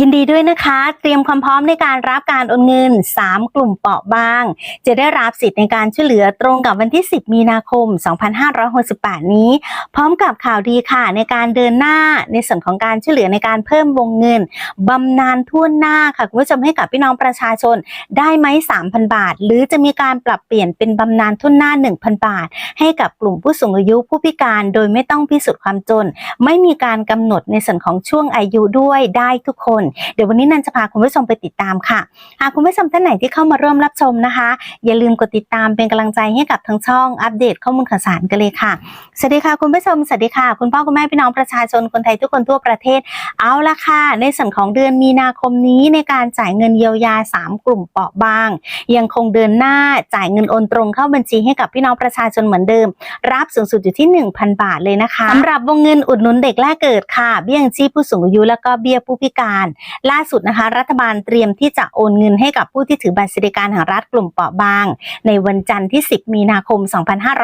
ยินดีด้วยนะคะ เตรียมความพร้อมในการรับการโอนเงิน 3 กลุ่มเปราะบาง จะได้รับสิทธิ์ในการช่วยเหลือตรงกับวันที่ 10 มีนาคม 2568 นี้ พร้อมกับข่าวดีค่ะ ในการเดินหน้าในส่วนของการช่วยเหลือในการเพิ่มวงเงินบำนาญทั่วหน้าค่ะคุณผู้ชมให้กับพี่น้องประชาชนได้ไหม 3,000 บาท หรือจะมีการปรับเปลี่ยนเป็นบำนาญทั่วหน้า 1,000 บาท ให้กับกลุ่มผู้สูงอายุผู้พิการ โดยไม่ต้องพิสูจน์ความจน ไม่มีการกำหนดในส่วนของช่วงอายุด้วยได้ทุกคนเดี๋ยววันนี้นันจะพาคุณผู้ชมไปติดตามค่ะ หากคุณผู้ชมท่านไหนที่เข้ามาร่วมรับชมนะคะ อย่าลืมกดติดตามเป็นกำลังใจให้กับทั้งช่องอัปเดตข้อมูลข่าวสารกันเลยค่ะ สวัสดีค่ะคุณผู้ชม สวัสดีค่ะ คุณพ่อคุณแม่พี่น้องประชาชนคนไทยทุกคนทั่วประเทศ เอาละค่ะ ในส่วนของเดือนมีนาคมนี้ในการจ่ายเงินเยียวยา 3 กลุ่มเปราะบาง ยังคงเดินหน้าจ่ายเงินโอนตรงเข้าบัญชีให้กับพี่น้องประชาชนเหมือนเดิม รับสูงสุดอยู่ที่ 1,000 บาทเลยนะคะสำหรับวงเงินอุดหนุนเด็กแรกเกิดค่ะ เบี้ยยังชีพผู้สูงอายุแล้วก็เบี้ยผู้พิการล่าสุดนะคะ รัฐบาลเตรียมที่จะโอนเงินให้กับผู้ที่ถือบัตรสวัสดิการแห่งรัฐกลุ่มเปราะบาง ในวันจันทร์ที่ 10 มีนาคม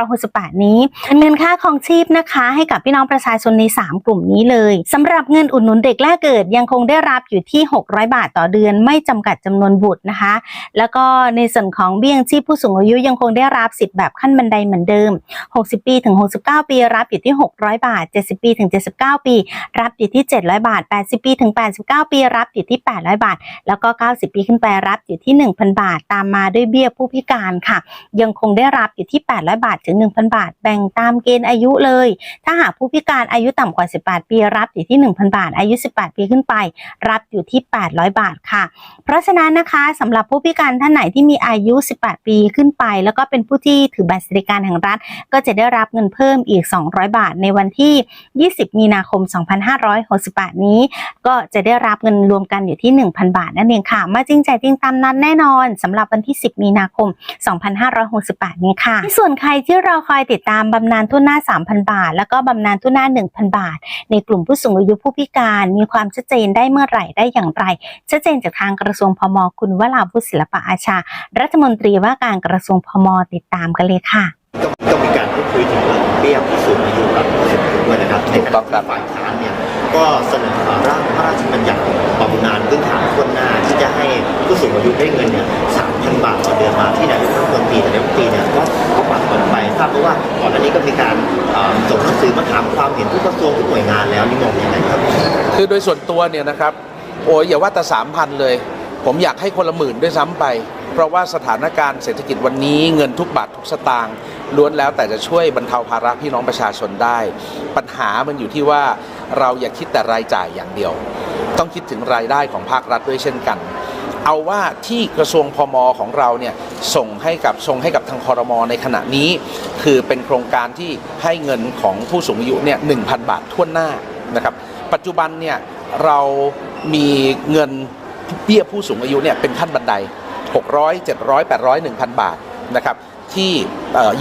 2568 นี้เป็นเงินค่าครองชีพนะคะ ให้กับพี่น้องประชาชนใน 3 กลุ่มนี้เลยสำหรับเงินอุดหนุนเด็กแรกเกิดยังคงได้รับอยู่ที่ 600 บาทต่อเดือน ไม่จำกัดจำนวนบุตรนะคะ แล้วก็ในส่วนของเบี้ยงชีพผู้สูงอายุยังคงได้รับสิทธิ์แบบขั้นบันไดเหมือนเดิม 60 ปีถึง 69 ปีรับอยู่ที่ 600 บาท 70 ปีถึง 79 ปี รับอยู่ที่ 700 บาท 80 ปีถึง 89 ปีรับอยู่ที่ 800 บาท แล้วก็ 90 ปีขึ้นไปรับอยู่ที่ 1,000 บาท ตามมาด้วยเบี้ยผู้พิการค่ะ ยังคงได้รับอยู่ที่ 800 บาทถึง 1,000 บาท แบ่งตามเกณฑ์อายุเลย ถ้าหากผู้พิการอายุต่ำกว่า 18 ปีรับอยู่ที่ 1,000 บาท อายุ 18 ปีขึ้นไป รับอยู่ที่ 800 บาทค่ะ เพราะฉะนั้นนะคะสำหรับผู้พิการท่านไหนที่มีอายุ 18 ปีขึ้นไป แล้วก็เป็นผู้ที่ถือบัตรสวัสดิการแห่งรัฐ ก็จะได้รับเงินเพิ่มอีก 200 บาท ในวันที่ 20 มีนาคม 2568 นี้ ก็จะได้รับเงินรวมกันอยู่ที่ 1,000 บาทนั่นเองค่ะ มาจริงใจจริงตามนั้นแน่นอนสำหรับวันที่ 10 มีนาคม 2568 นี้ค่ะ ส่วนใครที่เราคอยติดตามบำนาญทุนหน้า 3,000 บาท แล้วก็บำนาญทุนหน้า 1,000 บาท ในกลุ่มผู้สูงอายุผู้พิการมีความชัดเจนได้เมื่อไหร่ได้อย่างไร ชัดเจนจากทางกระทรวงพมคุณวราวุฒิศิลปะอาชา รัฐมนตรีว่าการกระทรวงพมติดตามกันเลยค่ะ การพูดคุยถึงเรื่องเบี้ยผู้สูงอายุกับผู้สูงอายุด้วยนะครับในถูกขต้ณะองครัที่บฝ่ายค้านเนี่ยก็เสนอร่างพระราชบัญญัติบำนาญพื้นฐานทั่วหน้าที่จะให้ผู้สูงอายุได้เงินเนี่ย3,000บาทต่อเดือนมาที่นายกรัฐมนตรีแต่นายกรัฐมนตรีเนี่ยก็ก็ปัดตกไปทราบเพราะว่าก่อนหน้านี้ก็มีการเอ่อส่งหนังสือมาถามความเห็นทุกกระทรวงทุกหน่วยงานแล้วนี่มองยังไงครับ คือโดยส่วนตัวเนี่ยนะครับโอ้ยอย่าว่าแต่สามพันเลย ผมอยากให้คนละหมื่นด้วยซ้ำไปเพ ราะว่าสถานการณ์เศรษฐกิจวันนี้เงินทุกบาททุกสตางค์ล้วนแล้วแต่จะช่วยบรรเทาภาระพี่น้องประชาชนได้ ปัญหามันอยู่ที่ว่าเราอย่าคิดแต่รายจ่ายอย่างเดียว ต้องคิดถึงรายได้ของภาครัฐด้วยเช่นกัน เอาว่าที่กระทรวงพมของเราเนี่ยส่งให้กับส่งให้กับทางคอรมอในขณะนี้ คือเป็นโครงการที่ให้เงินของผู้สูงอายุเนี่ยหนึ่งบาททั่วหน้านะครับปัจจุบันเนี่ยเรามีเงินเบี้ยผู้สูงอายุเนี่ยเป็นขั้นบันได 600 700 800 1,000 บาทนะครับที่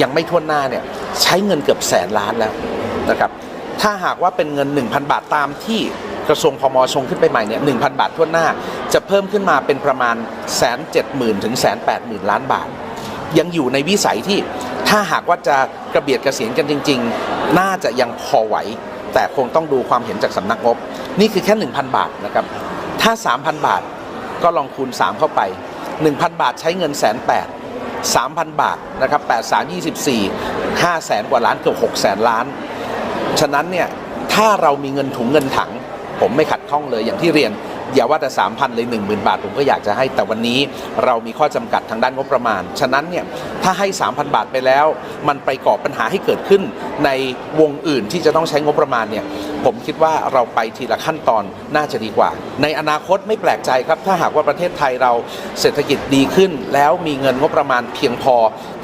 ยังไม่ทั่วหน้าเนี่ยใช้เงินเกือบแสนล้านแล้วนะครับถ้าหากว่าเป็นเงิน 1,000 บาทตามที่กระทรวงพมชงขึ้นไปใหม่เนี่ย1,000บาททั่วหน้า จะเพิ่มขึ้นมาเป็นประมาณแสนเจ็ดหมื่นถึงแสนแปดหมื่นล้านบาท ยังอยู่ในวิสัยที่ถ้าหากว่าจะกระเบียดกระเสียนกันจริง ๆ น่าจะยังพอไหว แต่คงต้องดูความเห็นจากสำนักงบ นี่คือแค่ 1,000 บาทนะครับถ้า 3,000 บาทก็ลองคูณ 3 เข้าไป 1,000 บาทใช้เงินแสนแปด3,000 บาทนะครับ8 3 24 5แสนกว่าล้านเกือบ6แสนล้าน ฉะนั้นเนี่ยถ้าเรามีเงินถุงเงินถัง ผมไม่ขัดข้องเลยอย่างที่เรียน อย่าว่าแต่3,000เลย10,000บาทผมก็อยากจะให้แต่วันนี้เรามีข้อจำกัดทางด้านงบประมาณ ฉะนั้นเนี่ยถ้าให้ 3,000 บาทไปแล้ว มันไปก่อปัญหาให้เกิดขึ้นในวงอื่นที่จะต้องใช้งบประมาณเนี่ยผมคิดว่าเราไปทีละขั้นตอนน่าจะดีกว่า ในอนาคตไม่แปลกใจครับ ถ้าหากว่าประเทศไทยเราเศรษฐกิจดีขึ้น แล้วมีเงินงบประมาณเพียงพอ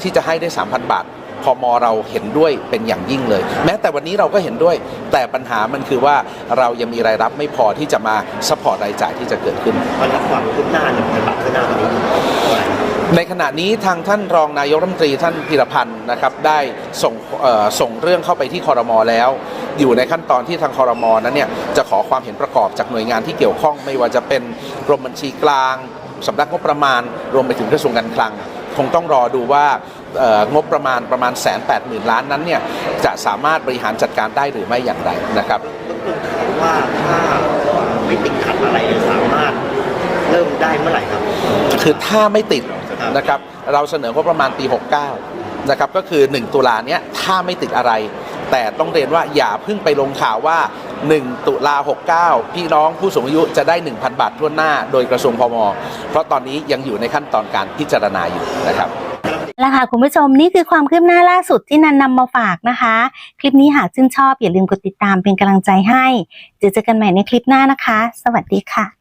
ที่จะให้ได้ 3,000 บาท พมเราเห็นด้วยเป็นอย่างยิ่งเลย แม้แต่วันนี้เราก็เห็นด้วย แต่ปัญหามันคือว่าเรายังมีรายรับไม่พอที่จะมาสปอร์ตรายจ่ายที่จะเกิดขึ้นมันรับความคืบหน้า1,000บาททั่วหน้าตอนนี้อยู่เท่าไหร่ในขณะนี้ทางท่านรองนายกรัฐมนตรีท่านพิรพันธ์นะครับได้ส่งเอ่อส่งเรื่องเข้าไปที่คอรมอแล้ว อยู่ในขั้นตอนที่ทางคอรมอนั้นเนี่ยจะขอความเห็นประกอบจากหน่วยงานที่เกี่ยวข้องไม่ว่าจะเป็นกรมบัญชีกลางสำนักงบประมาณรวมไปถึงกระทรวงการคลัง คคงต้องรอดูว่าเอ่องบประมาณประมาณแสนแปดหมื่นล้านนั้นเนี่ยจะสามารถบริหารจัดการได้หรือไม่อย่างไรนะครับว่าถ้าไม่ติดขัดอะไรเนี่ยสามารถเริ่มได้เมื่อไหร่ครับ คือถ้าไม่ติดครับนะครับเราเสนองบประมาณปี 69นะครับก็คือ 1 ตุลาเนี้ยถ้าไม่ติดอะไร แต่ต้องเรียนว่าอย่าเพิ่งไปลงข่าวว่า 1 ตุลา69 พี่น้องผู้สูงอายุจะได้ 1,000 บาททั่วหน้าโดยกระทรวงพม เพราะตอนนี้ยังอยู่ในขั้นตอนการพิจารณาอยู่นะครับและค่ะคุณผู้ชมนี่คือความคืบหน้าล่าสุดที่นันนำมาฝากนะคะ คลิปนี้หากชื่นชอบอย่าลืมกดติดตามเป็นกำลังใจให้ เจอเจอกันใหม่ในคลิปหน้านะคะ สวัสดีค่ะ